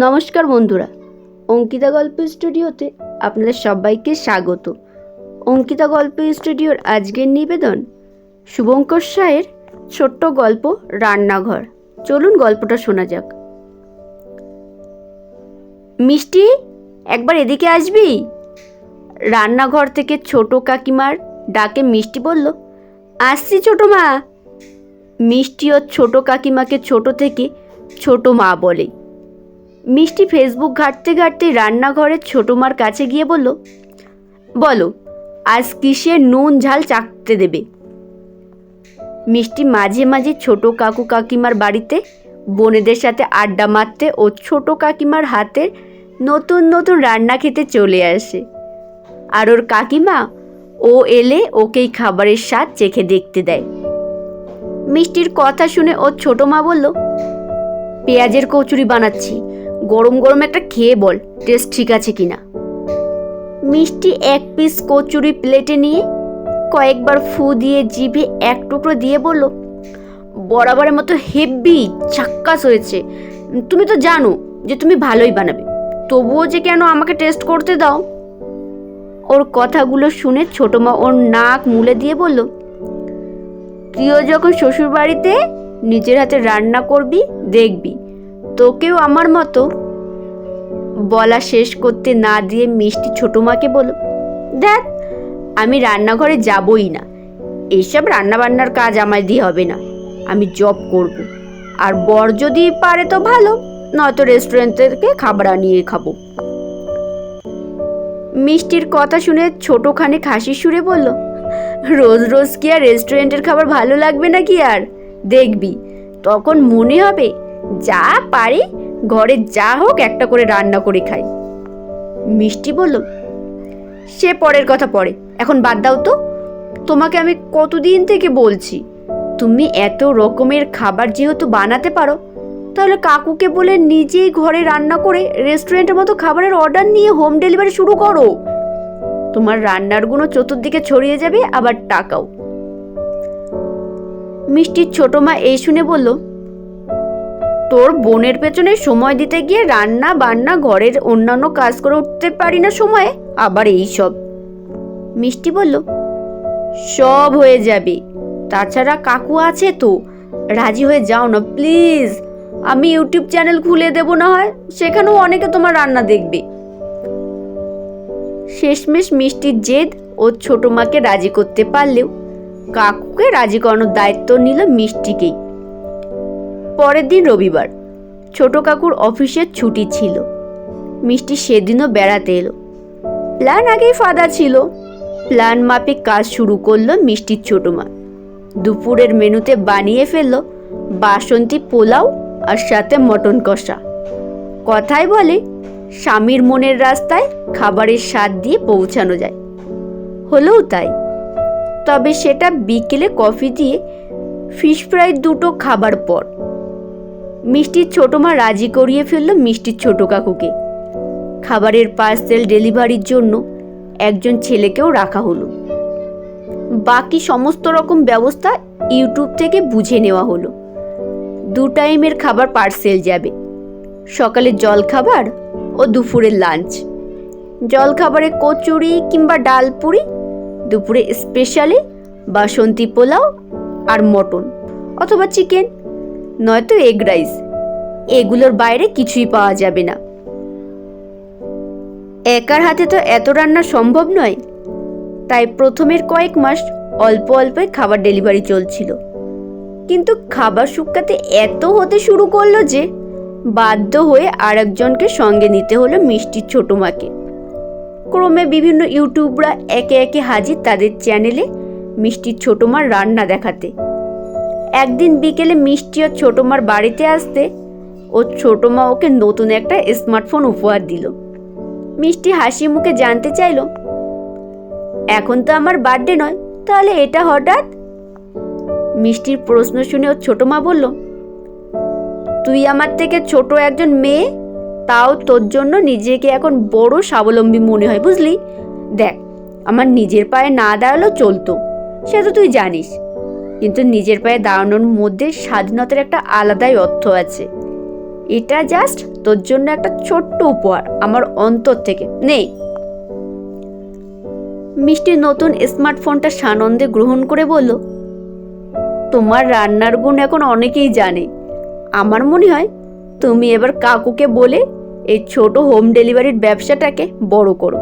নমস্কার বন্ধুরা, অঙ্কিতা গল্প স্টুডিওতে আপনাদের সবাইকে স্বাগত। অঙ্কিতা গল্প স্টুডিওর আজকের নিবেদন শুভঙ্কর সায়ের ছোট্ট গল্প রান্নাঘর। চলুন গল্পটা শোনা যাক। মিষ্টি, একবার এদিকে আসবি? রান্নাঘর থেকে ছোট কাকিমার ডাকে মিষ্টি বলল, আসছি ছোট মা। মিষ্টি ও ছোট কাকিমাকে ছোট থেকে ছোট মা বলে। মিষ্টি ফেসবুক ঘাঁটতে ঘাঁটতে রান্নাঘরের ছোটো মার কাছে গিয়ে বলল, বলো, আজ কিসের নুন ঝাল চাকতে দেবে? মিষ্টি মাঝে মাঝে ছোট কাকু কাকিমার বাড়িতে, বোনেদের সাথে আড্ডা মারতে ও ছোট কাকিমার হাতের নতুন নতুন রান্না খেতে চলে আসে। আর ওর কাকিমা, ও এলে ওকেই খাবারের স্বাদ চেখে দেখতে দেয়। মিষ্টির কথা শুনে ওর ছোট মা বলল, পেঁয়াজের কচুরি বানাচ্ছি গরম গরম একটা খেয়ে বল টেস্ট ঠিক আছে কিনা। মিষ্টি এক পিস কচুরি প্লেটে নিয়ে কয়েকবার ফু দিয়ে জিভে এক টুকরো দিয়ে বলল, বরাবরের মতো হেভি চাক্কাস হয়েছে। তুমি তো জানো যে তুমি ভালোই বানাবে। তবুও যে কেন আমাকে টেস্ট করতে দাও? ওর কথাগুলো শুনে ছোটো মা ওর নাক মুলে দিয়ে বলল তুইও যখন শ্বশুর বাড়িতে নিজের হাতে রান্না করবি, দেখবি তোকেও আমার মতো। বলা শেষ করতে না দিয়ে মিষ্টি ছোটো মাকে বলো দেখ, আমি রান্নাঘরে যাবই না। এইসব রান্নাবান্নার কাজ আমায় দিয়ে হবে না। আমি জব করব। আর বর যদি পারে তো ভালো, নয়তো রেস্টুরেন্ট থেকে খাবার আনিয়ে খাব। মিষ্টির কথা শুনে ছোটোখানে খাসি সুরে বলল, রোজ রোজ কি আর রেস্টুরেন্টের খাবার ভালো লাগবে না কি আর? দেখবি, তখন মনে হবে যা পারি ঘরে যা হোক একটা করে রান্না করে খাই। মিষ্টি বলল সে পরের কথা পরে। এখন বাদ দাও তো। তোমাকে আমি কতদিন থেকে বলছি তুমি এত রকমের খাবার যেহেতু বানাতে পারো তাহলে কাকুকে বলে নিজেই ঘরে রান্না করে রেস্টুরেন্টের মতো খাবারের অর্ডার নিয়ে হোম ডেলিভারি শুরু করো। তোমার রান্নার গুণ চতুর্দিকে ছড়িয়ে যাবে আবার টাকাও। মিষ্টির ছোট মা এই শুনে বলল তোর বোনের পেছনে সময় দিতে গিয়ে রান্না বান্না ঘরের অন্যান্য কাজ করে উঠতে পারি না সময়ে? আবার এই সব মিষ্টি বলল, সব হয়ে যাবে। তাছাড়া কাকু আছে তো। রাজি হয়ে যাও না, প্লিজ। আমি ইউটিউব চ্যানেল খুলে দেব না হয়, সেখানেও অনেকে তোমার রান্না দেখবে। শেষমেশ মিষ্টির জেদ ও ছোট মাকে রাজি করতে পারলেও কাকুকে রাজি করানোর দায়িত্ব নিল মিষ্টিকেই। পরের দিন রবিবার। ছোট কাকুর অফিসের ছুটি ছিল। মিষ্টি সেদিনও বেড়াতে এলো। প্ল্যান আগেই ফাদা ছিল। প্ল্যান মাফিক কাজ শুরু করল মিষ্টির ছোট মা। দুপুরের মেনুতে বানিয়ে ফেলল বাসন্তী পোলাও আর সাথে মটন কষা। কথাই বলে, স্বামীর মনের রাস্তায় খাবারের স্বাদ দিয়ে পৌঁছানো যায়। হলেও তাই। তবে সেটা বিকেলে কফি দিয়ে ফিশ ফ্রাই দুটো খাবার পর। মিষ্টির ছোটো মা রাজি করিয়ে ফেলল মিষ্টির ছোট কাকুকে। খাবারের পার্সেল ডেলিভারির জন্য একজন ছেলেকেও রাখা হলো। বাকি সমস্ত রকম ব্যবস্থা ইউটিউব থেকে বুঝে নেওয়া হলো। দু টাইমের খাবার পার্সেল যাবে। সকালে জল খাবার ও দুপুরের লাঞ্চ। জল খাবারে কচুরি কিংবা ডাল পুরি, দুপুরে স্পেশালি বাসন্তী পোলাও আর মটন অথবা চিকেন। নয়তো এগ রাইস। এগুলোর বাইরে কিছুই পাওয়া যাবে না। একার হাতে তো এত রান্না সম্ভব নয়। তাই প্রথমের কয়েক মাস অল্প অল্পই খাবার ডেলিভারি চলছিল। কিন্তু খাবার শুকাতে এত হতে শুরু করল যে, বাধ্য হয়ে আরেকজনকে সঙ্গে নিতে হলো মিষ্টির ছোট মাকে। ক্রমে বিভিন্ন ইউটিউবরা একে একে হাজির তাদের চ্যানেলে মিষ্টির ছোট মার রান্না দেখাতে। একদিন বিকেলে মিষ্টি ও ছোট মার বাড়িতে আসতে ও ছোট মা ওকে নতুন একটা স্মার্টফোন উপহার দিল। মিষ্টি হাসি মুখে জানতে চাইল, এখন তো আমার বার্থডে নয়, তাহলে এটা হঠাৎ? মিষ্টির প্রশ্ন শুনে ওর ছোট মা বলল, তুই আমার থেকে ছোট একজন মেয়ে, তাও তোর জন্য নিজেকে এখন বড় স্বাবলম্বী মনে হয়, বুঝলি? দেখ, আমার নিজের পায়ে না দাঁড়ালেও চলতো, সে তো তুই জানিস। কিন্তু নিজের পায়ে দাঁড়ানোর মধ্যে স্বাধীনতার একটা আলাদাই অর্থ আছে। এটা জাস্ট তোর জন্য একটা ছোট্ট উপহার, আমার অন্তর থেকে। নেই। মিষ্টি নতুন স্মার্টফোনটা সানন্দে গ্রহণ করে বলল, তোমার রান্নার গুণ এখন অনেকেই জানে। আমার মনে হয় তুমি এবার কাকুকে বলে এই ছোট হোম ডেলিভারির ব্যবসাটাকে বড় করো।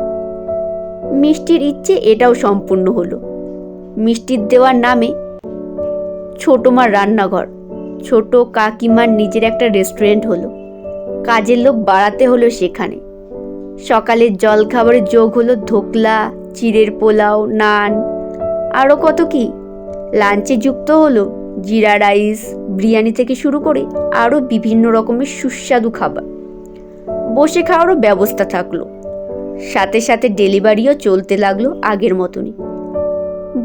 মিষ্টির ইচ্ছে এটাও সম্পূর্ণ হলো। মিষ্টির দেওয়ার নামে ছোট মার রান্নাঘর। ছোট কাকিমার নিজের একটা রেস্টুরেন্ট হলো। কাজের লোক বাড়াতে হলো সেখানে। সকালের জলখাবারে যোগ হলো ধোকলা, চিড়ের পোলাও, নান। আরও কত কি? লাঞ্চে যুক্ত হলো জিরা রাইস, বিরিয়ানি থেকে শুরু করে আরও বিভিন্ন রকমের সুস্বাদু খাবার। বসে খাওয়ারও ব্যবস্থা থাকল। সাথে সাথে ডেলিভারিও চলতে লাগল আগের মতনই।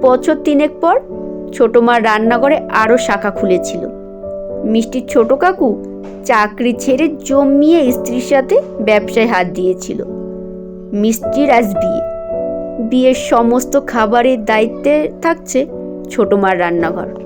বছর তিনেক পর ছোট মার রান্নাঘরে আরও শাখা খুলেছিল। মিষ্টির ছোট কাকু চাকরি ছেড়ে জমিয়ে স্ত্রীর সাথে ব্যবসায় হাত দিয়েছিল। মিষ্টির আজ বিয়ে। বিয়ের সমস্ত খাবারের দায়িত্বে থাকছে ছোটো মার রান্নাঘর।